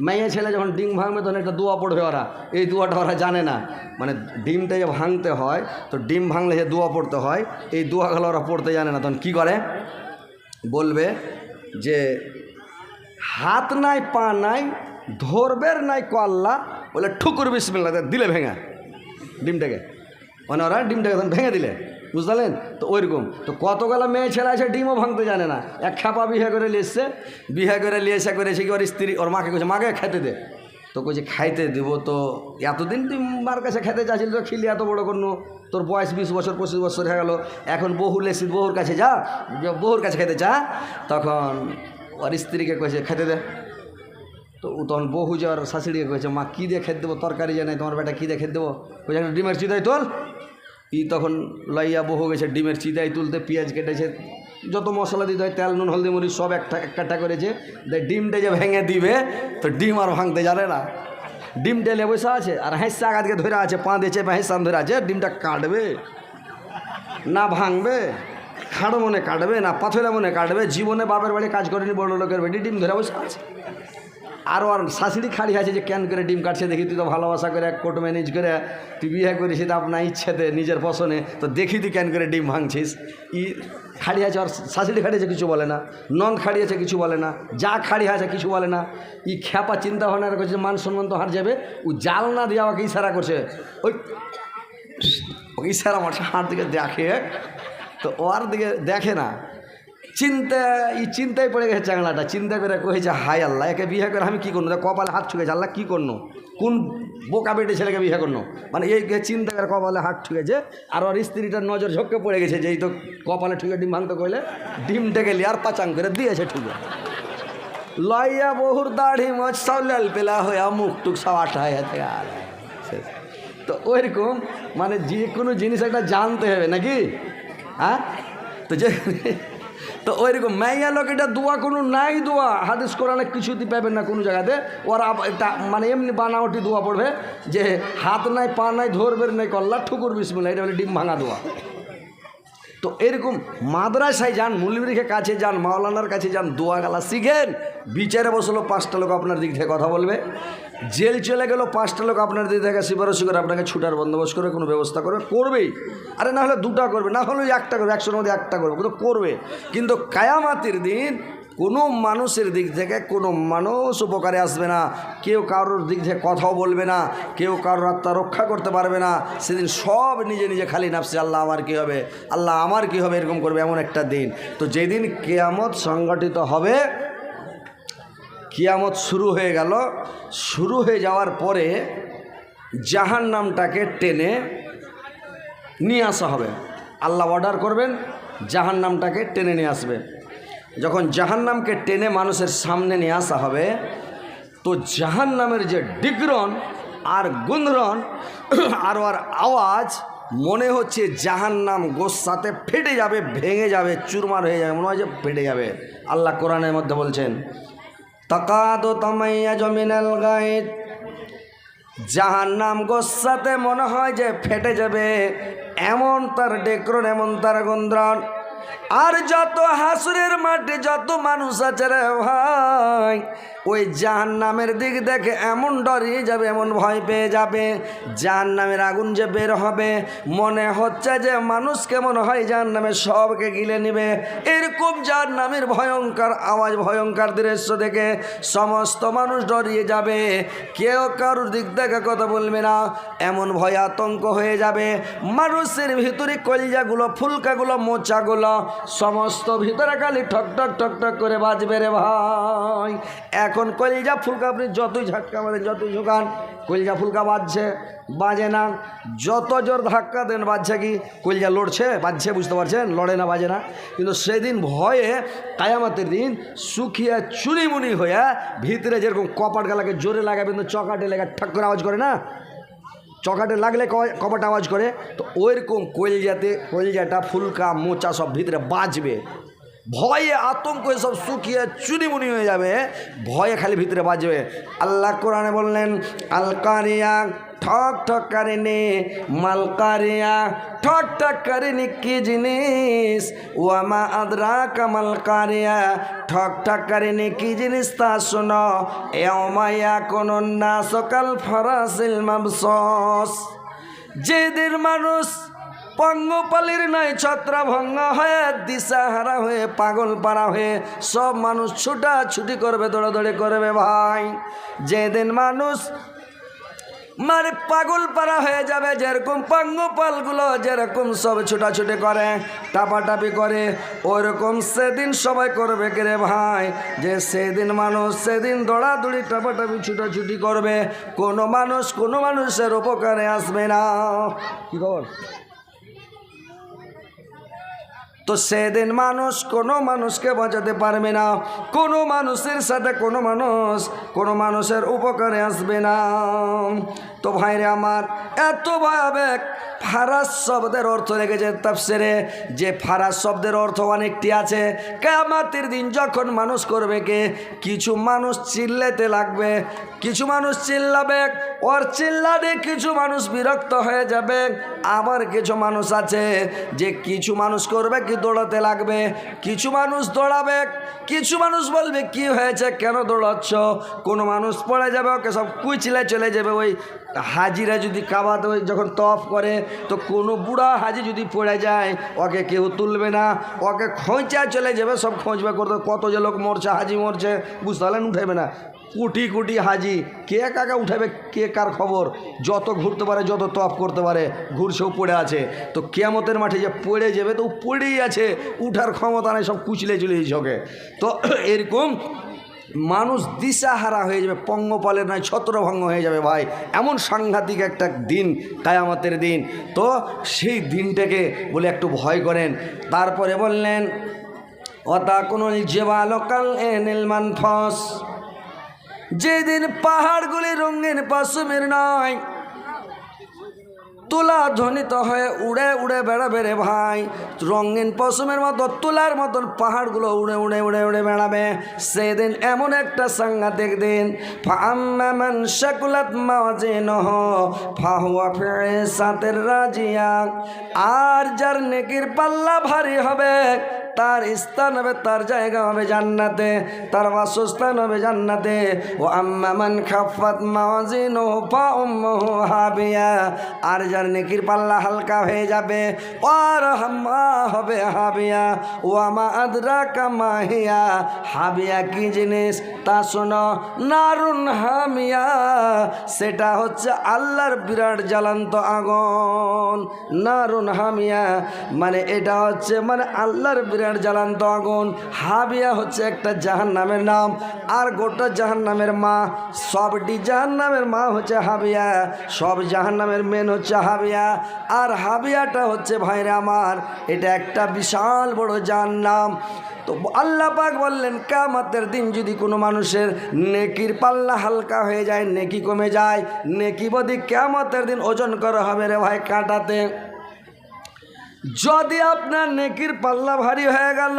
মেয়ে ছেলে যখন ডিম ভাঙবে, তখন একটা দোয়া পড়বে ওরা। এই দোয়াটা ওরা জানে না। মানে ডিমটা যে ভাঙতে হয়, তো ডিম ভাঙলে যে দোয়া পড়তে হয়, এই দোয়াগুলো ওরা পড়তে জানে না। তখন কী করে? বলবে যে, হাত নাই, পা নাই, ধরবের নাই কল্লা বলে, ঠুকুর বিসমিল্লা দিলে ভেঙে, ডিমটাকে। মানে ওরা ডিমটাকে তখন ভেঙে দিলে। বুঝলেন? তো ওইরকম। তো কতগুলো মেয়ে ছেলে আছে, ডিমও ভাঙতে জানে না। এক খাপা বিয়ে করে এসছে। বিয়ে করে এসে করেছে কি? ওর স্ত্রী, ওর মাকে কইছে, মাকে খেতে দে। তো কইছে, খাইতে দিব তো। এতদিন তুই মার কাছে খেতে চাচ্ছিলি তো, খিলি এত বড় কোনো তোর বয়স বিশ বছর, পঁচিশ বছর হয়ে গেল। এখন বহু লেসি, বহুর কাছে যা বহুর কাছে খেতে চা তখন ওর স্ত্রীকে কইছে, খেতে দে। তো তখন বহু যাওয়ার শাশুড়িকে কয়েছে মা, কী দিয়ে খেতে দেবো? তরকারি জানাই তোমার বেটা কী দিয়ে খেতে দেবো? কইছে ডিমের চিদাই তোল। ই তখন লাইয়া বহু গেছে, ডিমের চিদাই তুলতে, পেঁয়াজ কেটেছে, যত মশলা দিতে হয়, তেল, নুন, হলদি, মরিচ, সব একটা একটা করেছে। দিয়ে ডিমটা যে ভেঙে দিবে, তো ডিম আর ভাঙতে জানে না। ডিম টেলে বসে আছে, আর হাঁসা আগাতকে ধরে আছে, পা দিয়েছে হাঁসান ধরে আছে, ডিমটা কাটবে। না ভাঙবে, খাড়ো মনে কাটবে, না পাথরে মনে কাটবে, জীবনে বাপের বাড়ি কাজ করেনি বড় লোকের বাড়ি ডিম ধরে বসে আছে। আর ওর শাশুড়ি খাড়ি আছে যে, কেন করে ডিম কাটছে? দেখি, তুই তো ভালোবাসা করে এক কোর্ট ম্যানেজ করে, তুই বিয়ে করেছিস তো আপনার ইচ্ছেতে, নিজের পছনে তো দেখি তুই কেন করে ডিম ভাঙছিস। ই খাড়ি আছে আর শাশুড়ি খাড়ি আছে, কিছু বলে না। নন্দ আছে, কিছু বলে না। যা খাড়ি আছে, কিছু বলে না। ই খ্যাপা চিন্তা ভাবনা করছে মান সম্মান তো হার যাবে, ও জাল না দিয়ে আমাকে ইশারা করছে। ওই ইশারা মারছে হাত দিকে দেখে। তো ওর দিকে দেখে না। চিন্তা, এই চিন্তায় পড়ে গেছে চাংলাটা চিন্তা করে কয়েছে হাই আল্লাহ, একে বিয়ে করে আমি কী করব? কপালে হাত ছুঁয়েছে আল্লাহ কী করনো কোন বোকা বেটে ছেলেকে বিয়ে করনো মানে এই চিন্তা করে কপালে হাত ঠুকেছে আর ওর স্ত্রীটার নজর ঝোঁকে পড়ে গেছে যে, এই তো কপালে ঠুকে ডিম ভাঙতে কইলে ডিমটা গেলি আর পাচাং করে দিয়েছে ঠুকে। লইয়া বহুর দাড়ি মজ সব লাল পেলা হইয়া মুখ টুক সব আঠা হয়ে। তো ওইরকম মানে যে কোনো জিনিস একটা জানতে হবে, নাকি? হ্যাঁ? তো যে তো ওইরকম, মাইয়া লোক এটা দোয়া কোনো নাই দোয়া। হাদিস কোরআনে কিছুতে পাবেন না কোনো জায়গাতে। ওরা মানে এমনি বানাওটি দোয়া পড়বে যে হাত নাই, পা নাই ধরবের নাই, কল্লা, ঠুকুর বিসমিল্লা এটা হলে ডিম ভাঙা দোয়া। তো এরকম মাদ্রাসায় যান মুলিবরিখে কাছে যান, মাওলানার কাছে যান, দোয়া গালা শিখেন, বিচারে বসল, পাঁচটা লোক আপনার দিক থেকে কথা বলবে। জেল চলে গেল, পাঁচটা লোক আপনার দিক থেকে সিফারসি করে আপনাকে ছুটার বন্দোবস্ত করে, কোনো ব্যবস্থা করবে করবেই। আরে না হলে দুটা করবে, না হলে একটা করবে, একশোর মধ্যে একটা করবে, কিন্তু করবে। কিন্তু কায়ামাতির দিন কোনো মানুষের দিক থেকে, কোনো মানুষ উপকারে আসবে না। কেউ কারোর দিক থেকে কথাও বলবে না, কেউ কারোর আত্মা রক্ষা করতে পারবে না। সেদিন সব নিজে নিজে খালি নাপছে আল্লাহ আমার কি হবে, আল্লাহ আমার কি হবে, এরকম করবে এমন একটা দিন। তো যেদিন কেয়ামত সংগঠিত হবে কিয়ামত শুরু হয়ে গেল। শুরু হয়ে যাওয়ার পরে জাহান নামটাকে টেনে নিয়ে আসা হবে। আল্লাহ অর্ডার করবেন জাহান নামটাকে টেনে নিয়ে আসবে। যখন জাহান নামকে টেনে মানুষের সামনে নিয়ে আসা হবে, তো জাহান নামের যে ডিগ্রন আর গুন্দ্রন আর ওর আওয়াজ, মনে হচ্ছে জাহান নাম গোসাতে ফেটে যাবে, ভেঙে যাবে, চুরমার হয়ে যাবে, মনে হয় যে ফেটে যাবে। আল্লাহ কোরআনের মধ্যে বলছেন তাকাদো তামাইয়া জমিনাল গায়েদ। যাহার নাম গোসাতে মনে হয় যে ফেটে যাবে। এমন তার ডেকরণ এমন তার গন্দ্রন আর যত হাসুরের মাঠে যত মানুষ আছে রে ভাই, ওই জাহান নামের দিক দেখে এমন ডরিয়ে যাবে, এমন ভয় পেয়ে যাবে জাহান নামের আগুন যে বের হবে। মনে হচ্ছে যে মানুষ কেমন হয় জাহান নামে সবকে গিলে নিবে। এরকম জাহান নামের ভয়ঙ্কর আওয়াজ, ভয়ঙ্কর দৃশ্য দেখে সমস্ত মানুষ ডরিয়ে যাবে। কেউ কারোর দিক দেখে কথা বলবে না, এমন ভয় আতঙ্ক হয়ে যাবে। মানুষের ভিতরে কলিজাগুলো, ফুলকাগুলো, মোচাগুলো সমস্ত ভিতরে খালি ঠক ঠক ঠক ঠক করে বাজবে রে ভাই। এখন কলিজা ফুলকা আপনি যতই ঝাটকা মারেন, যতই ঝুঁকান, কলিজা ফুলকা বাজছে, বাজে না। যত জোর ধাক্কা দেন, বাজছে কি? কলিজা লড়ছে, বাজছে, বুঝতে পারছেন? লড়ে না, বাজে না। কিন্তু সেদিন ভয়ে কায়ামাতের দিন শুকিয়ে চুরিমুনি হয়ে ভিতরে যেরকম কপাট গালাকে জোরে লাগাবেন, তো চকাটে লেগে ঠাক করে আওয়াজ করে না? চকাটে লাগলে কপাট আওয়াজ করে? তো ওইরকম কলজাতে, কলজাটা, ফুলকা, মোচা সব ভিতরে বাজবে। ভয়ে আতঙ্ক সব শুকিয়ে চুনিমুনি হয়ে যাবে। ভয়ে খালি ভিতরে বাজবে। আল্লাহ কোরআনে বললেন আলকারিয়া ঠক ঠক কারিনি মালকারিয়া ঠক ঠক কারিনি কি জিনিস? ওয়ামা আদরা কামাল কারিয়া, ঠক ঠক কারিনি কি জিনিস তা শোনো। এমায়া কোন না সকাল ফরাসিল মাবসস। যেদিন মানুষ পঙ্গপালির নয়, ছত্রভঙ্গ হয়ে, দিশাহারা হয়ে, পাগল পাড়া হয়ে, সব মানুষ ছুটাছুটি করবে, দৌড়াদৌড়ি করবে ভাই। যেদিন মানুষ মানে পাগল পারা হয়ে যাবে, যেরকম পাঙ্গপালগুলো যেরকম সব ছুটাছুটি করে, টাপাটাপি করে ওইরকম সেদিন সবাই করবে কে রে ভাই? যে সেদিন মানুষ সেদিন দৌড়াদৌড়ি, টাপাটাপি, ছুটাছুটি করবে, কোনো মানুষ কোনো মানুষের উপকারে আসবে না। কি খবর? তো সেদিন মানুষ কোনো মানুষকে বাঁচাতে পারবে না। কোনো মানুষের সাথে কোনো মানুষ কোনো মানুষের উপকারে আসবে না। তো ভাইরে আমার, এত ভয়াবেগ ফারাস শব্দের অর্থ রেখেছে তাফসিরে, যে ফারাস শব্দের অর্থ অনেকটি আছে। কেমাতের দিন যখন মানুষ করবে কে? কিছু মানুষ চিল্লাতে লাগবে, কিছু মানুষ চিল্লাবে, ওর চিল্লাতে কিছু মানুষ বিরক্ত হয়ে যাবে। আবার কিছু মানুষ আছে যে কিছু মানুষ করবে কি দৌড়াতে লাগবে, কিছু মানুষ দৌড়াবে, কিছু মানুষ বলবে কি হয়েছে, কেন দৌড়াচ্ছ? কোনো মানুষ পড়ে যাবে, ওকে সব কুচিলে চলে যাবে, ওই হাজিরা যদি ওই যখন তফ করে, তো কোনো বুড়া হাজি যদি পড়ে যায়, ওকে কেউ তুলবে না। ওকে খোঁচা চলে যাবে, সব খোঁজবে করতে। কত যে লোক মরছে, হাজি মরছে, বুঝতে পারলেন উঠেবে না। কোটি কোটি হাজি, কে কাকা উঠাবে কে কার খবর? যত ঘুরতে পারে, যত তপ করতে পারে, ঘুরছেও পড়ে আছে। তো কেয়ামতের মাঠে যে পড়ে যাবে, তো পড়েই আছে। উঠার ক্ষমতা নেই, সব কুচলে চলে ওকে। তো এরকম মানুষ দিশাহারা হয়ে যাবে পঙ্গপালের নয়, ছত্রভঙ্গ হয়ে যাবে ভাই। এমন সাংঘাতিক একটা দিন, কায়ামতের দিন। তো সেই দিনটাকে বলে একটু ভয় করেন। তারপরে বললেন অতা কোনো জেবালকাল এনেল মানফস। যেদিন পাহাড়গুলি রঙের পাশুমের নয় তুলা ধ্বনিত হয়ে উড়ে উড়ে বেড়াবে রে ভাই। রঙিন পশমের মতো তুলার মতন পাহাড়গুলো উড়ে উড়ে উড়ে উড়ে বেড়াবে। সেদিন এমন একটা সাংঘাতিক দিন। ফাম্মান শাকুলাত নহ ফাহুয়া ফেড়ে সাতের রাজিয়া। আর যার নেকির পাল্লা ভারী হবে তার স্থান হবে, তার জায়গা হবে জান্নাতে, তার বাসস্থান হবে জান্নাতে। ও আম্মামান খাফাত মাওয়াজিন ও উম্মুহু হাবিয়া। আর যার নেকির পাল্লা হালকা হয়ে যাবে, আর হাম্মা হবে হাবিয়া। ও আমা আদরা কামাহিয়া হাবিয়া কি জিনিস? তা শোনো, নারুন হামিয়া। সেটা হচ্ছে আল্লাহর বিরাট জ্বালান্ত আগুন। নারুন হামিয়া। মানে এটা হচ্ছে মানে আল্লাহর বিরাট জ্বালান্ত আগুন। হাবিয়া হচ্ছে একটা জাহান নামের নাম, আর গোটা জাহান নামের মা, সবটি জাহান নামের মা হচ্ছে হাবিয়া। সব জাহান নামের মেন হচ্ছে হাবিয়া, আর হাবিয়াটা হচ্ছে ভাইরা আমার, এটা একটা বিশাল বড় জাহান নাম তো আল্লাহ পাক বললেন কামাতের দিন যদি কোনো মানুষের নেকির পাল্লা হালকা হয়ে যায়, নেকি কমে যায়, নেকি বদি কামাতের দিন ওজন করা হবে রে ভাই কাটাতে। যদি আপনার নেকির পাল্লা ভারী হয়ে গেল,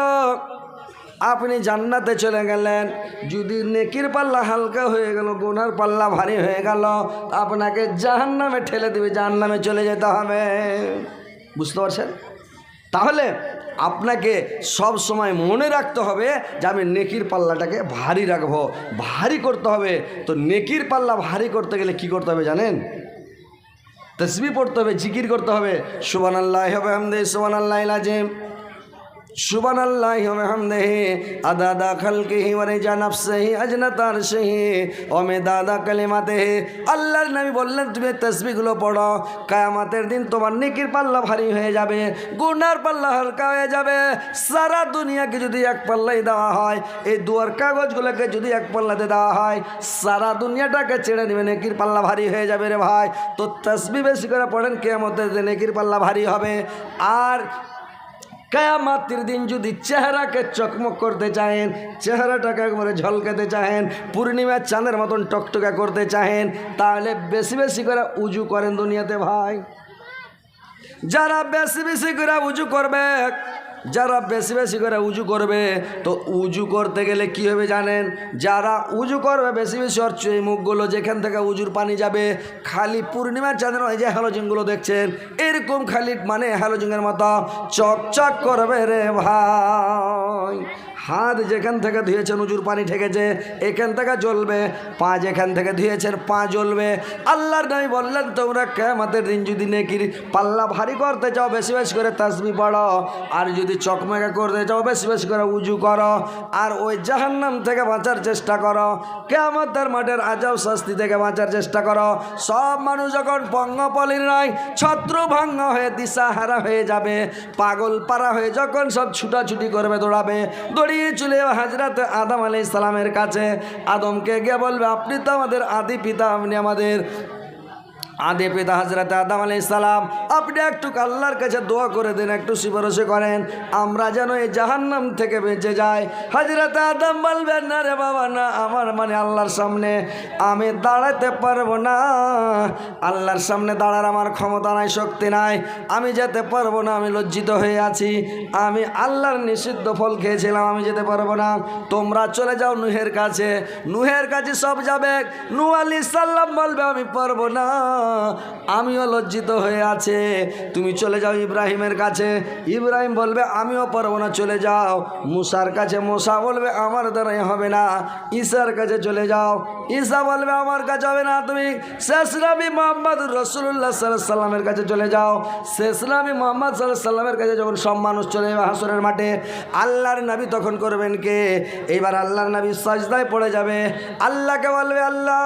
আপনি জান্নাতে চলে গেলেন। যদি নেকির পাল্লা হালকা হয়ে গেল, গোনার পাল্লা ভারী হয়ে গেল আপনাকে জাহান্নামে ঠেলে দেবে, জাহান্নামে চলে যেতে হবে। বুঝতে পারছেন? তাহলে আপনাকে সব সময় মনে রাখতে হবে যে আমি নেকির পাল্লাটাকে ভারী রাখব, ভারী করতে হবে। তো নেকির পাল্লা ভারী করতে গেলে কি করতে হবে জানেন? তসবি পড়তে হবে জিকির করতে হবে। সুবান আল্লাহ হবে হামদে সুবান আল্লাহ লাজিম সুবান আল্লাহ হবে হামদে আদা দা খালকে হি জানাব সহি আজনা তার সহি ওমে দাদা কালিমাতে আল্লাহর নবী বললেন, তুমি তসবিগুলো পড়ো, কায়ামাতের দিন তোমার নেকির পাল্লা ভারী হয়ে যাবে, গুনার পাল্লা হালকা হয়ে যাবে। সারা দুনিয়াকে যদি এক পাল্লাই দেওয়া হয়, এই দুয়ার কাগজগুলোকে যদি এক পাল্লাতে দেওয়া হয়, সারা দুনিয়াটাকে ছেড়ে নেবে নেকির পাল্লা ভারী হয়ে যাবে রে ভাই। তো তসবি বেশি করে পড়েন, কেয়ামতের দিন নেকির পাল্লা ভারী হবে। আর কেয়ামাতির দিন যদি চেহারাকে চকমক করতে চাহেন, চেহারাটাকে একবারে ঝলকাতে চাহেন পূর্ণিমার চাঁদের মতন টকটকা করতে চাহেন, তাহলে বেশি বেশি করে উজু করেন দুনিয়াতে ভাই। যারা বেশি বেশি করে উজু করবে যারা বেশি বেশি করে উজু করবে, তো উজু করতে গেলে কি হবে জানেন? যারা উজু করবে বেশি বেশি অর্চ এই মুখগুলো যেখান থেকে উজুর পানি যাবে, খালি পূর্ণিমার চাঁদের ওই যে হ্যালোজিনগুলো দেখছেন, এরকম খালি মানে হ্যালোজিনের মতো চকচক করবে রে ভাই। হাত যেখান থেকে ধুয়েছেন উজুর পানি ঠেকেছে, এখান থেকে জ্বলবে, পা যেখান থেকে ধুয়েছেন, পা জ্বলবে। আল্লাহর নবী বললেন, তোমরা কেমাতের দিন যদি নেকির পাল্লা ভারী করতে চাও, বেশি বেশি করে তাসবি পড়ো। আর যদি চকমাকা করতে চাও, বেশি বেশি করে উজু করো। আর ওই জাহান্নাম থেকে বাঁচার চেষ্টা করো। কেমতের মাঠের আজাব শাস্তি থেকে বাঁচার চেষ্টা করো। সব মানুষ যখন পঙ্গপলির নয় ছত্র ভঙ্গ হয়ে দিশাহারা হয়ে যাবে। পাগল পারা হয়ে যখন সব ছুটাছুটি করবে, দৌড়াবে। দড়িয়ে চলে হাজরাতে আদম আলি ইসলামের কাছে আদমকে গিয়ে বলবে, আপনি তো আমাদের আদি পিতা, আপনি আমাদের আদে পিতা হাজরাতে আদাম আলি সালাম, আপনি একটু আল্লাহর কাছে দোয়া করে দেন, একটু সুপারসে করেন। আমরা যেন এই জাহান্নাম থেকে বেঁচে যাই। হাজরাতে আদাম বলবেন, না রে বাবা, না, আমার মানে আল্লাহর সামনে আমি দাঁড়াতে পারব না। আল্লাহর সামনে দাঁড়ার আমার ক্ষমতা নাই, শক্তি নাই। আমি যেতে পারব না, আমি লজ্জিত হয়ে আছি। আমি আল্লাহর নিষিদ্ধ ফল খেয়েছিলাম, আমি যেতে পারব না। তোমরা চলে যাও নুহের কাছে। নুহের কাছে সব যাবে। নু আলি সাল্লাম বলবে, আমি পারব না। আমিও লজ্জিত হয়ে আছে। তুমি চলে যাও ইব্রাহিমের কাছে। ইব্রাহিম বলবে, আমিও পারব না, চলে যাও। মুসার কাছে, মোসা বলবে, আমার দ্বারাই হবে না। ঈশার কাছে চলে যাও। ঈশা বলবে, আমার কাছে হবে না। তুমি শেষ মোহাম্মদ রসুল্লাহ সাল্লাহ সাল্লামের কাছে চলে যাও। শেষ মোহাম্মদ সাল্লাহ সাল্লামের কাছে যখন সব মানুষ চলে যাবে হাসরের মাঠে, আল্লাহর নবী তখন করবেন কে? এইবার আল্লাহর নবী সাজদায় পড়ে যাবে। আল্লাহকে বলবে, আল্লাহ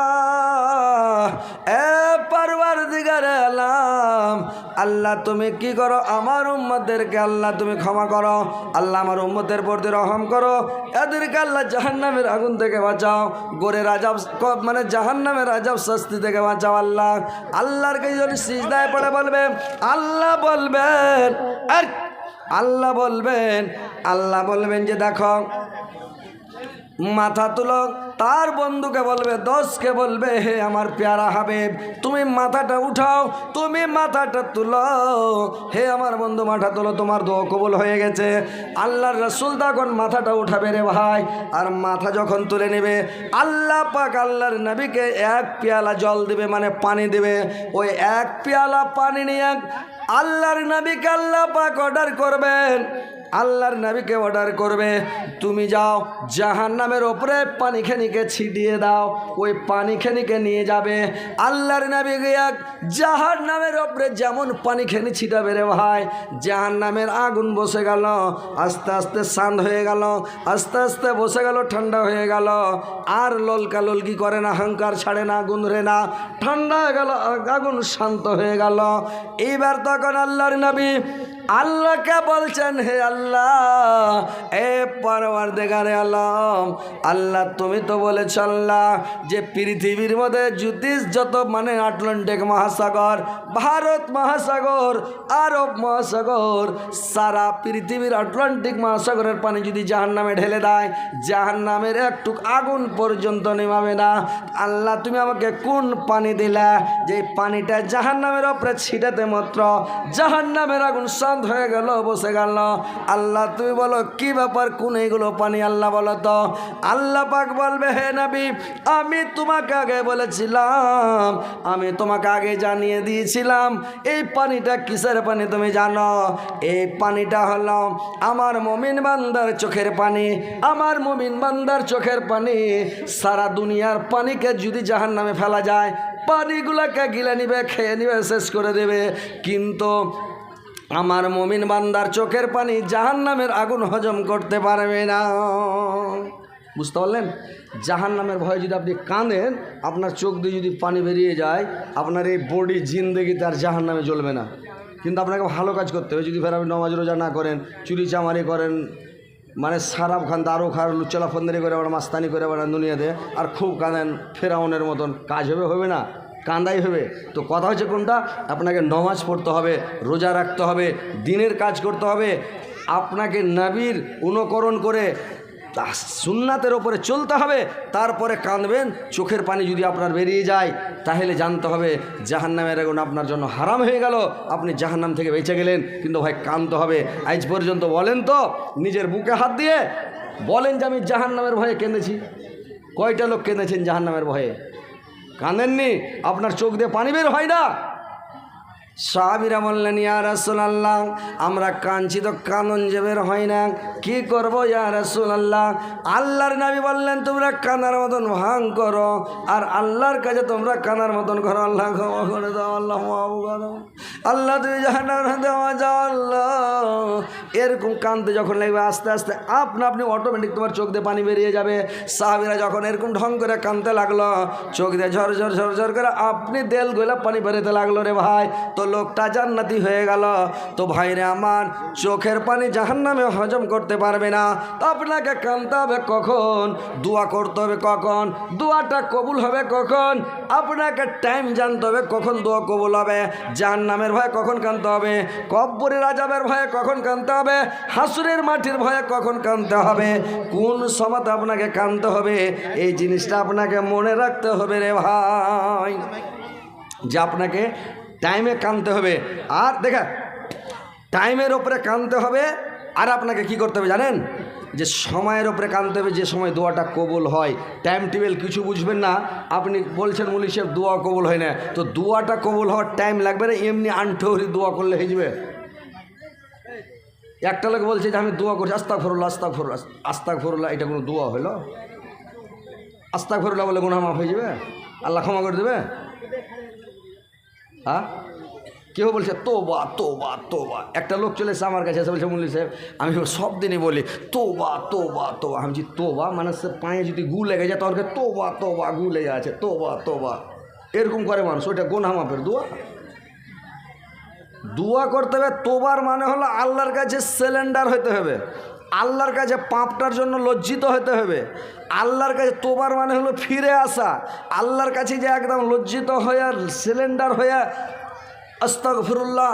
আল্লাহ তুমি কি করো? আমার উম্মতদেরকে আল্লাহ তুমি ক্ষমা করো। আল্লাহ আমার উম্মতের প্রতি রহম করো। এদেরকে আল্লাহ জাহান্নামের আগুন থেকে বাঁচাও। গোরে রাজাব মানে জাহান্নামের রাজাব শাস্তি থেকে বাঁচাও আল্লাহ। আল্লাহর কাছে যদি সিজদায় পড়ে বলবে আল্লাহ বলবেন আল্লাহ বলবেন আল্লাহ বলবেন যে দেখো, মাথা তুলো তার বন্ধুকে বলবে দশকে বলবে, হে আমার পেয়ারা হাবিব, তুমি মাথাটা উঠাও, তুমি মাথাটা তুলো। হে আমার বন্ধু, মাথা তোলো, তোমার দোয়া কবুল হয়ে গেছে। আল্লাহর রসুল তখন মাথাটা উঠাবে রে ভাই। আর মাথা যখন তুলে নেবে, আল্লাহ পাক আল্লাহর নবীকে এক পেয়ালা জল দিবে মানে পানি দিবে। ওই এক পেয়ালা পানি নিয়ে আল্লাহর নবীকে আল্লাহ পাক অর্ডার করবেন। আল্লাহর নবীকে অর্ডার করবে। তুমি যাও জাহান নামের ওপরে পানি খেনিকে ছিটিয়ে দাও, ওই পানি খেনিকে নিয়ে যাবে। আল্লাহর নবী গিয়া জাহান নামের ওপরে যেমন পানি খেনি ছিটাবে রে ভাই জাহান নামের আগুন বসে গেল, আস্তে আস্তে শান্ত হয়ে গেল, আস্তে আস্তে বসে গেল, ঠান্ডা হয়ে গেল। আর ললকা ললকি করে না হাঙ্কার ছাড়ে না, আগুন ধরে না, ঠান্ডা হয়ে গেল, আগুন শান্ত হয়ে গেল। এইবার তখন আল্লাহর নবী আল্লাহকে বলছেন, হে আল্লাহ, এ পরবার আলম, আল্লাহ তুমি তো বলেছ আল্লাহ যে পৃথিবীর মধ্যে জ্যোতিষ যত মানে আটলান্টিক মহাসাগর, ভারত মহাসাগর, আরব মহাসাগর, সারা পৃথিবীর আটলান্টিক মহাসাগরের পানি যদি জাহান নামে ঢেলে দেয় জাহান নামের একটু আগুন পর্যন্ত নেমাবে না। আল্লাহ তুমি আমাকে কোন পানি দিলা? যে পানিটা জাহান নামের ওপরে ছিটাতে মাত্র জাহান নামের আগুন শান্ত হয়ে গেল, বসে গেল। আল্লাহ, তুমি বলো, কি ব্যাপার? কোন এইগুলো পানি? আল্লাহ বলো তো। আল্লাহ পাক বলবে, হে নবী, আমি তোমাকে আগে বলেছিলাম, আমি তোমাকে আগে জানিয়ে দিয়েছিলাম, এই পানিটা কিসের পানি তুমি জানো? এই পানিটা হলো আমার মমিন বান্দার চোখের পানি। আমার মমিন বান্দার চোখের পানি সারা দুনিয়ার পানিকে যদি জাহান নামে ফেলা যায়, পানিগুলোকে গিলে নিবে, খেয়ে নিবে, শেষ করে দেবে। কিন্তু আমার মমিন বান্দার চোখের পানি জাহান নামের আগুন হজম করতে পারবে না। বুঝতে পারলেন? জাহান নামের ভয়ে যদি আপনি কাঁদেন, আপনার চোখ দিয়ে যদি পানি বেরিয়ে যায়, আপনার এই বডি জিন্দেগি তার জাহান নামে জ্বলবে না। কিন্তু আপনাকে ভালো কাজ করতে হবে। যদি ফের আপনি নমাজ রোজা না করেন, চুরি চামারি করেন মানে সারাপ খান, দারু খার লুচলা ফন্দারি করে আবার মাস্তানি করে আবার দুনিয়াতে, আর খুব কাঁদেন, ফেরাউনের মতন, কাজ হবে হবে না। কান্দাই হবে। তো কথা হচ্ছে কোনটা? আপনাকে নমাজ পড়তে হবে, রোজা রাখতে হবে, দিনের কাজ করতে হবে। আপনাকে নাবির অনুকরণ করে সুন্নাতের ওপরে চলতে হবে। তারপরে কাঁদবেন, চোখের পানি যদি আপনার বেরিয়ে যায়, তাহলে জানতে হবে জাহান্নামের আগুন আপনার জন্য হারাম হয়ে গেল। আপনি জাহান্নাম থেকে বেঁচে গেলেন, কিন্তু ভাই কাঁদতে হবে। আজ পর্যন্ত বলেন তো, নিজের বুকে হাত দিয়ে বলেন যে আমি জাহান্নামের ভয়ে কেঁদেছি। কয়টা লোক কেঁদেছেন জাহান্নামের ভয়ে? কাঁদেননি আপনার চোখ দিয়ে পানি বের হয় না। সাহাবিরা বললেন, ইয়া রাসূলুল্লাহ, আমরা কাঁদছি তো কানন যে বের হয় না, কি করব, ইয়া রাসূলুল্লাহ? আল্লাহর নবী বললেন, তোমরা কানার মতন ভাঙ করো, আর আল্লাহর কাছে তোমরা কানার মতন করো। আল্লাহ ক্ষমা করে দাও, আল্লাহ মাফ করো আল্লাহ, তুমি জাহান্নামে দেওয়া যাও আল্লাহ। এরকম কানতে যখন লাগবে, আস্তে আস্তে আপনা আপনি অটোমেটিক তোমার চোখ দিয়ে পানি বেরিয়ে যাবে। সাহাবিরা যখন এরকম ঢং করে কানতে লাগল, চোখ দিয়ে ঝর ঝর ঝর ঝর করে আপনি দেল গোলা পানি বেরোতে লাগল রে ভাই। তো লোকটা জান্নাতি হয়ে গেল। তো ভাইরে আমার, চোখের পানি জাহান্নামে হজম করতে পারবে না। তো আপনাকে কানতে হবে কখন? দোয়া করতে হবে কখন? দোয়াটা কবুল হবে কখন? আপনাকে টাইম জানতে হবে কখন দোয়া কবুল হবে। জাহান্নামের ভয়ে কখন কানতে হবে? কব্বরের আজাবের ভয়ে কখন কানতে হবে? হাসুরের মাটির ভয়ে কখন কানতে হবে? কোন সময়তে আপনাকে কানতে হবে? এই জিনিসটা আপনাকে মনে রাখতে হবে রে ভাই। যে আপনাকে টাইমে কানতে হবে। আর দেখা টাইমের ওপরে কানতে হবে, আর আপনাকে কি করতে হবে জানেন? যে সময়ের ওপরে কানতে হবে, যে সময় দোয়াটা কবুল হয়। টাইম টেবিল কিছু বুঝবেন না, আপনি বলছেন মুলি সাহেব, দোয়া কবুল হয় না। তো দোয়াটা কবুল হওয়ার টাইম লাগবে না, এমনি আন্ঠৌরি দোয়া করলে হয়ে যাবে। একটা লোক বলছে যে, আমি দোয়া করছি। আস্তাক ফরুল্লাহ আস্তাক ফরুল্লাহ আস্তাক ফরুল্লাহ এটা কোনো দোয়া হলো? আস্তাক ফরুল্লাহ বলে মাফ হয়ে যাবে? আল্লাহ ক্ষমা করে দেবে? হ্যাঁ? কেউ বলছে তো বা তো বা তো বা একটা লোক চলে এসে আমার কাছে, এসে বলছে মুল্লি সাহেব, আমি সব দিনই বলি তো বা তো বা তো বা আমি তো বা মানে সে পায়ে যদি গু লেগে যায় তখন তো বা গু লেগে আছে তো বা তো বা এরকম করে মানুষ, ওইটা গোনা মাপের দোয়া। দোয়া করতে হবে, তোবার মানে হলো আল্লাহর কাছে সিলিন্ডার হতে হবে। আল্লাহর কাছে পাপটার জন্য লজ্জিত হতে হবে। আল্লাহর কাছে তোবার মানে হলো ফিরে আসা। আল্লাহর কাছে যে একদম লজ্জিত হয়ে, সিলিন্ডার হয়ে আস্তাক ফিরুল্লাহ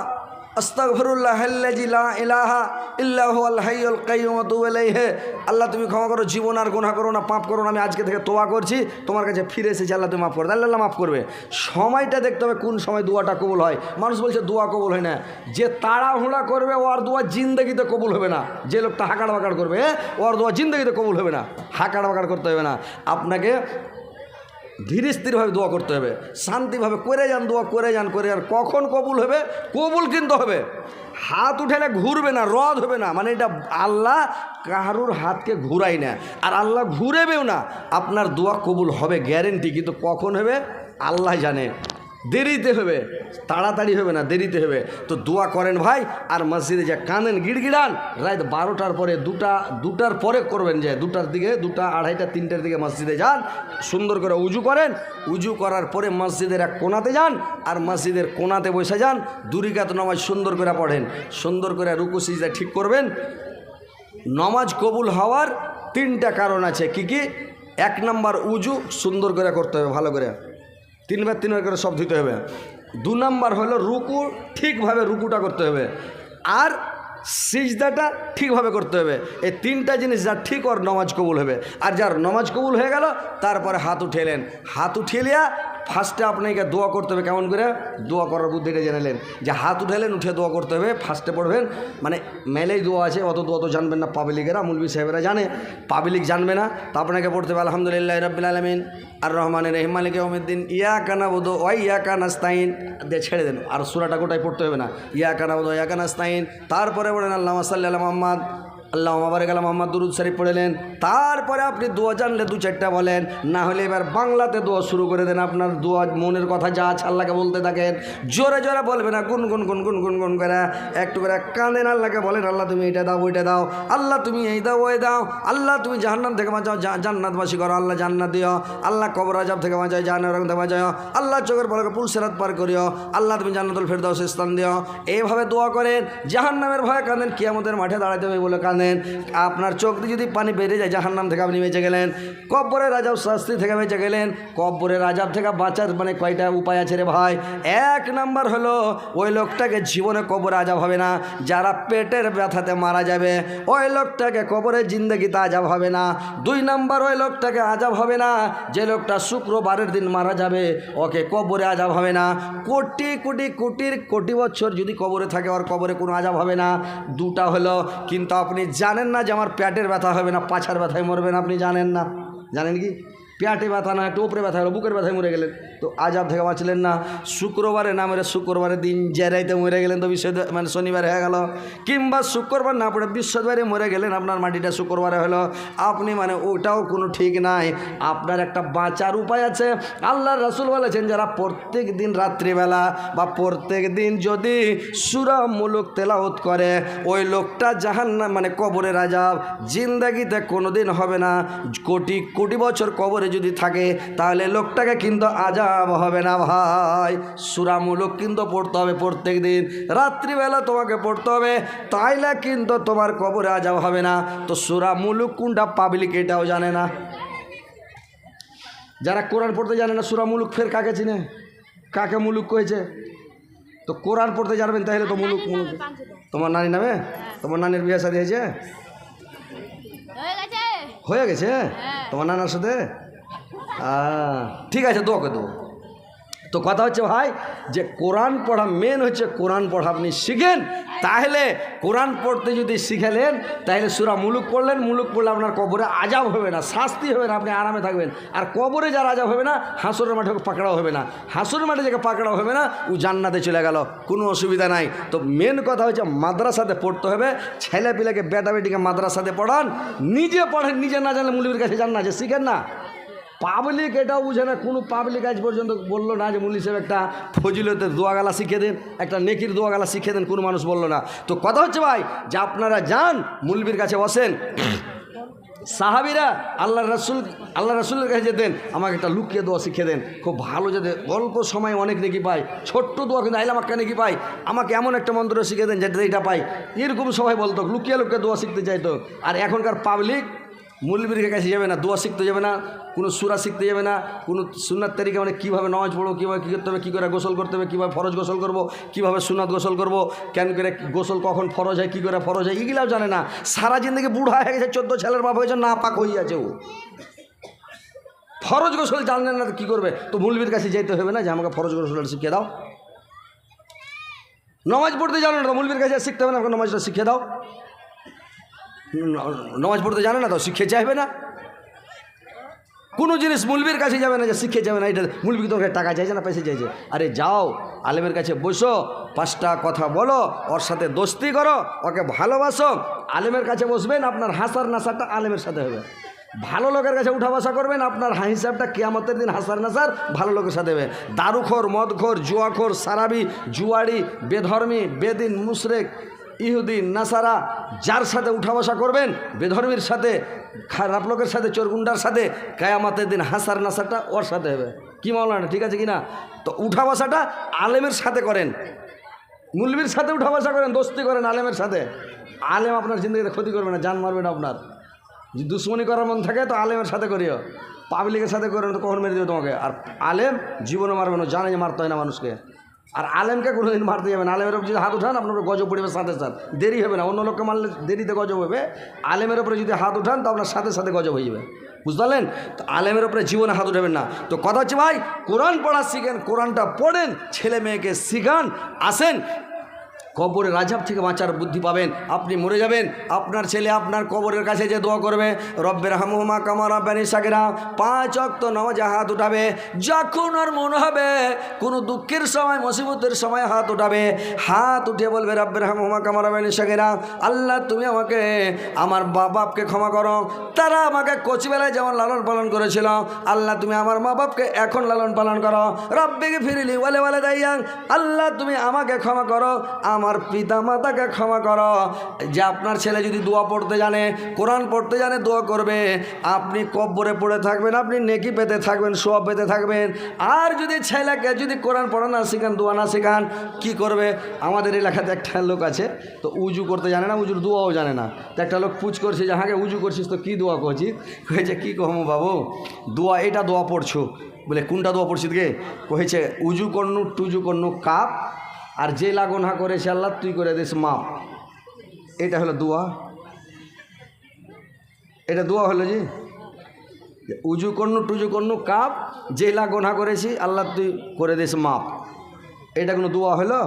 আল্লাহ, তুমি ক্ষমা করো, জীবন আর গুনাহ করো না, পাপ করো না, আমি আজকে থেকে তোয়া করছি। তোমার কাছে ফিরে এসেছি, আল্লাহ তুমি মাফ করো আল্লাহ মাফ করবে। সময়টা দেখতে হবে কোন সময় দোয়াটা কবুল হয়। মানুষ বলছে, দোয়া কবুল হয় না। যে তাড়াহুড়া করবে, ওর দোয়া জিন্দগিতে কবুল হবে না। যে লোকটা হাঁকাড় বাকাড় করবে ওর দোয়া জিন্দগিতে কবুল হবে না। হাঁকাড় বাকাড় করতে হবে না। আপনাকে ধীরে স্থিরভাবে দোয়া করতে হবে, শান্তিভাবে করে যান, দোয়া করে যান করে যান। কখন কবুল হবে? কবুল কিন্তু হবে। হাত উঠেলে ঘুরবে না, রদ হবে না। মানে এটা আল্লাহ কারুর হাতকে ঘুরাই না। আর আল্লাহ ঘুরেবেও না। আপনার দোয়া কবুল হবে গ্যারেন্টি কিন্তু কখন হবে? আল্লাহ জানে। দেরিতে হবে, তাড়াতাড়ি হবে না, দেরিতে হবে। তো দোয়া করেন ভাই, আর মসজিদে যে কানেন গিড়গিড়ান, রাত বারোটার পরে দুটা, দুটার পরে করবেন যে, দুটার দিকে, দুটা, আড়াইটা, তিনটার দিকে মসজিদে যান, সুন্দর করে উজু করেন। উজু করার পরে মসজিদের এক কোনাতে যান, আর মসজিদের কোনাতে বসে যান, দুরিকাত নামাজ সুন্দর করে পড়েন। সুন্দর করে রুকু সিজা ঠিক করবেন। নমাজ কবুল হওয়ার তিনটা কারণ আছে, কি কি? এক নাম্বার উজু, সুন্দর করে করতে হবে, ভালো করে। তিনবার তিনবার করে সব ধুতে হবে। দু নম্বর হলো রুকু ঠিকভাবে রুকুটা করতে হবে। আর সিজদাটা ঠিকভাবে করতে হবে। এই তিনটা জিনিস যা ঠিক ওর নমাজ কবুল হবে। আর যার নমাজ কবুল হয়ে গেল, তারপরে হাত উঠেলেন হাত উঠিলিয়া ফার্স্টে আপনাকে দোয়া করতে হবে, কেমন করে? দোয়া করার বুদ্ধিটা জেনেলেন যে হাত উঠালেন উঠে দোয়া করতে হবে, ফার্স্টে পড়বেন। মানে মেলেই দোয়া আছে, অত দোয়া তো জানবেন না পাবলিকেরা, মুলবি সাহেবেরা জানে। পাবলিক জানবে না, তো আপনাকে পড়তে হবে, আলহামদুলিল্লাহ রবিল আলমিন। আর রহমানের রহিম, মালিক ইয়া কানা বোধ ওয়াই ইয়া কানাস্তাইন দিয়ে ছেড়ে দেন, আর সুরাটা গোটাই পড়তে হবে না। ইয়া কানা বোধ ইয়া কানাস্তাইন তারপরে বলেন আল্লাহ সাল্লাহ মোহাম্মদ। আল্লাহ মাবারেক গেলাম মোহাম্মদ দুরুদ শরীফ পড়লেন। তারপরে আপনি দোয়া জানলে দু চারটা বলেন, না হলে এবার বাংলাতে দোয়া শুরু করে দেন। আপনার দোয়া মনের কথা যা আছে আল্লাহকে বলতে থাকেন। জোরে জোরে বলবে না, গুন গুন গুন গুন গুন গুন করে। একটু করে কাঁদেন আল্লাহকে বলেন, আল্লাহ তুমি এটা দাও, ওইটা দাও। আল্লাহ তুমি এই দাও, ওই দাও। আল্লাহ তুমি জাহান্নাম থেকে বাঁচাও জান্নাতবাসী করো। আল্লাহ জান্নাত দিও। আল্লাহ কবর আজাব থেকে বাঁচাও জাহান্নাম থেকে বাঁচাও। আল্লাহ চোখের পলকে পুলসেরাত পার করিও। আল্লাহ তুমি জান্নাতুল ফেরদাউস স্থান দিও। এইভাবে দোয়া করেন, জাহান্নামের ভয়ে কাঁদেন, কিয়ামতের মাঠে দাঁড়াতে হবে বলে কাঁদেন। জানেন আপনার চোখ দিয়ে যদি পানি বেরিয়ে যায়, জাহান্নাম থেকে আপনি বেঁচে গেলেন। কব্বরের রাজাও শাস্তি থেকে বেঁচে গেলেন। কব্বরের রাজাব থেকে বাঁচার মানে কয়টা উপায় আছে রে ভাই? এক নাম্বার হলো, ওই লোকটাকে জীবনে কবরে আজাব হবে না। যারা পেটের ব্যথাতে মারা যাবে, ওই লোকটাকে কবরে জিন্দগিতে আজাব হবে না। দুই নাম্বার, ওই লোকটাকে আজাব হবে না। যে লোকটা শুক্রবারের দিন মারা যাবে, ওকে কবরে আজাব হবে না। কোটি কোটি, কোটির কোটি বছর যদি কবরে থাকে, ওর কবরে কোনো আজাব হবে না। দুটা হলো, কিন্তু আপনি জানেন না যে আমার প্যাটের ব্যথা হবে না, পাছার ব্যথায় মরবেন, আপনি জানেন না। জানেন কি? প্যাটে ব্যথা না একটু উপরে ব্যথা হলো, বুকের ব্যথায় মরে গেলেন। তো আজাব থেকে বাঁচলেন না। শুক্রবারে না মেরে শুক্রবারের দিন জেরাইতে মরে গেলেন তো বিশ্ব মানে শনিবার হয়ে গেল। কিংবা শুক্রবার না পড়ে বৃহস্পতিবারে মরে গেলেন, আপনার মাটিটা শুক্রবারে হলো। আপনি মানে ওটাও কোনো ঠিক নাই। আপনার একটা বাঁচার উপায় আছে। আল্লাহ রসুল বলেছেন, যারা প্রত্যেক দিন রাত্রিবেলা বা প্রত্যেক দিন যদি সুরা মুলুক তেলাওত করে, ওই লোকটা জাহান মানে কবরে রাজাব জিন্দাগিতে কোনো দিন হবে না। কোটি কোটি বছর কবরে যদি থাকে, তাহলে লোকটাকে কিন্তু আজাব হবে না ভাই। সুরা মুলুক কিন্তু পড়তে হবে প্রত্যেক দিন রাত্রিবেলা তোমাকে পড়তে হবে তাইলে কিন্তু তোমার কবরে আজাব হবে না। তো সুরা মুলুক কোনটা পাবলিক এটাও জানে না। যারা কোরআন পড়তে জানে না সুরা মুলুক ফের কাকে চিনে? কাকে মুলুক কয়েছে তো কোরআন পড়তে জানবেন তাহলে তো মুলুক মুলুক। তোমার নানি নামে? তোমার নানির বিয়ে সাথে হয়েছে? হয়ে গেছে? তোমার নানার সাথে? ঠিক আছে দোকে দেবো। তো কথা হচ্ছে ভাই, যে কোরআন পড়া মেন হচ্ছে কোরআন পড়া। আপনি শিখেন, তাহলে কোরআন পড়তে যদি শিখেলেন, তাহলে সুরা মুলুক পড়লেন, মুলুক পড়লে আপনার কবরে আজাব হবে না, শাস্তি হবে না, আপনি আরামে থাকবেন। আর কবরে যার আজাব হবে না, হাসরের মাঠে পাকড়াও হবে না। হাসরের মাঠে যাকে পাকড়াও হবে না, ও জান্নাতে চলে গেল, কোনো অসুবিধা নাই। তো মেন কথা হচ্ছে মাদ্রাসাতে পড়তে হবে ছেলে পিলেকে বেটা বেটিকে মাদ্রাসাতে পড়ান, নিজে পড়েন, নিজে না জানলে মুলির কাছে যান না, যে শিখেন না। পাবলিক এটাও বুঝে না, কোনো পাবলিক আজ পর্যন্ত বলল না যে মুলি সাহেব একটা ফজিলতের দোয়াগালা শিখে দেন, একটা নেকির দোয়াগালা শিখে দেন, কোনো মানুষ বলল না। তো কথা হচ্ছে ভাই, যে আপনারা যান মুলবির কাছে বসেন। সাহাবিরা আল্লাহ রসুল, আল্লাহ রসুলের কাছে যেতেন, আমাকে একটা লুকিয়ে দোয়া শিখে দেন। খুব ভালো যাতে অল্প সময় অনেক নেকি পাই ছোট্ট দোয়া কিন্তু আইলাম একটা নেকি পাই আমাকে এমন একটা মন্ত্র শিখে দেন যাতে এটা পাই। এরকম সবাই বলতো, লুকিয়ে লুকিয়ে দোয়া শিখতে চাইতো। আর এখনকার পাবলিক মুলবির কাছে যাবে না, দোয়া শিখতে যাবে না, কোনো সুরা শিখতে যাবে না, কোনো সুনার তারিখে মানে কীভাবে নামাজ পড়ব, কীভাবে কী করতে হবে, কী করে গোসল করতে হবে, কীভাবে ফরজ গোসল করব, কীভাবে সুনাত গোসল করব, কেন করে গোসল কখন ফরজ হয়, কী করে ফরজ হয়, এগুলাও জানে না। সারা জিন্দগি বুড়া হয়ে গেছে, চোদ্দ ছেলের বাপ হয়েছে, না পাক হয়ে আছে ও। ফরজ গোসল জানলেন না, কী করবে? তো মুলবির কাছে যেতে হবে না যে, আমাকে ফরজ গোসলটা শিখিয়ে দাও। নমাজ পড়তে জানো না, তো মুলবির কাছে শিখতে হবে না, আমাকে নমাজটা শিখিয়ে দাও। নমাজ পড়তে জানে না তো শিখে চাইবে না। কোনো জিনিস মুলবির কাছে যাবে না যে শিখে যাবে না, এটা মুলবি তোর কাছে টাকা চাইছে না পয়সা চাইছে? আরে যাও, আলেমের কাছে বসো, পাঁচটা কথা বলো, ওর সাথে দোস্তি করো, ওকে ভালোবাসো, আলেমের কাছে বসবেন, আপনার হাসার নাসারটা আলেমের সাথে হবে। ভালো লোকের কাছে উঠা বসা করবেন, আপনার হিসাবটা কেয়ামতের দিন হাসার নাসার ভালো লোকের সাথে হবে। দারুখোর, মদখোর, জুয়াখোর, সারাবি জুয়ারি বেধর্মী, বেদিন, মুশরেক ইহুদিন, নাসারা, যার সাথে উঠা বসা করবেন, বেধর্মীর সাথে, খারাপ লোকের সাথে, চোরগুন্ডার সাথে, কায়ামাতের দিন হাসার নাসারটা ওর সাথে হবে। কি মাওলানা, ঠিক আছে কি না তো উঠা বসাটা আলেমের সাথে করেন। মুলবির সাথে উঠা বসা করেন, দোস্তি করেন আলেমের সাথে। আলেম আপনার জিন্দগিতে ক্ষতি করবে না, জান মারবে না আপনার। যদি দুশ্মনী করার মন থাকে, তো আলেমের সাথে করিও। পাবলিকের সাথে করেন তো কখন মেরে দেবে তোমাকে? আর আলেম জীবনে মারবে না, জানে মারতে হয় না মানুষকে। আর আলেমকে কোনোদিন মারতে যাবেন আলেমের উপর যদি হাত উঠান, আপনার গজব পড়বে সাথে সাথে। দেরি হবে না। অন্য লোককে মারলে দেরিতে গজব হবে। আলেমের উপরে যদি হাত উঠান, তো আপনার সাথে সাথে গজব হয়ে যাবে। বুঝতে পারলেন? তো আলেমের ওপরে জীবনে হাত উঠাবেন না। তো কথা হচ্ছে, ভাই, কোরআন পড়া শিখেন, কোরআনটা পড়েন, ছেলে মেয়েকে শিখান, আসেন কবরের রাজাব থেকে বাঁচার বুদ্ধি পাবেন। আপনি মরে যাবেন। আপনার ছেলে আপনার কবরের কাছে যে দোয়া করবে রব্বের হামুমা কামার আব্বানি সাকেরা পাঁচ অক্ত নামাজে হাত উঠাবে। যখন আর মনে হবে, কোনো দুঃখের সময়, মুসিবতের সময় হাত উঠাবে। হাত উঠে বলবে রব্বের হামুমা কামার আব্বানি সাকেরা আল্লাহ তুমি আমাকে, আমার মা বাপকে ক্ষমা করো। তারা আমাকে কচিবেলায় যেমন লালন পালন করেছিল, আল্লাহ তুমি আমার মা বাপকে এখন লালন পালন করো। রব্বিকে ফিরিলি বলে বলে দাইয়াং আল্লাহ তুমি আমাকে ক্ষমা করো। আমার আমার পিতা মাতাকে ক্ষমা করো। যে আপনার ছেলে যদি দোয়া পড়তে জানে, কোরআন পড়তে জানে, দোয়া করবে। আপনি কব্বরে পড়ে থাকবেন, আপনি নেকি পেতে থাকবেন সোয়া পেতে থাকবেন। আর যদি ছেলেকে যদি কোরআন পড়া না শেখান, দোয়া না শেখান, কি করবে? আমাদের এলাকাতে একটা লোক আছে, তো উজু করতে জানে না, উজুর দোয়াও জানে না। তো একটা লোক পুজ করছে যে হাঁকে উজু করছিস তো, কী দোয়া করছিস? কয়েছে কী কহমু বাবু, দোয়া, এটা দোয়া পড়ছো। বলে, কোনটা দোয়া পড়ছিস গে? কহেছে উজু করনু, টুজু করনু, কাপ আর যে লাগনহা করেছে আল্লাহ তুই করে দিস মাপ এটা হলো দোয়া। এটা দোয়া হলো যে উজু কর্ণ টুজু কর্ণ কাপ। যে লাগনহা করেছি, আল্লাহ তুই করে দিস মাপ এটা কোনো দোয়া হলো?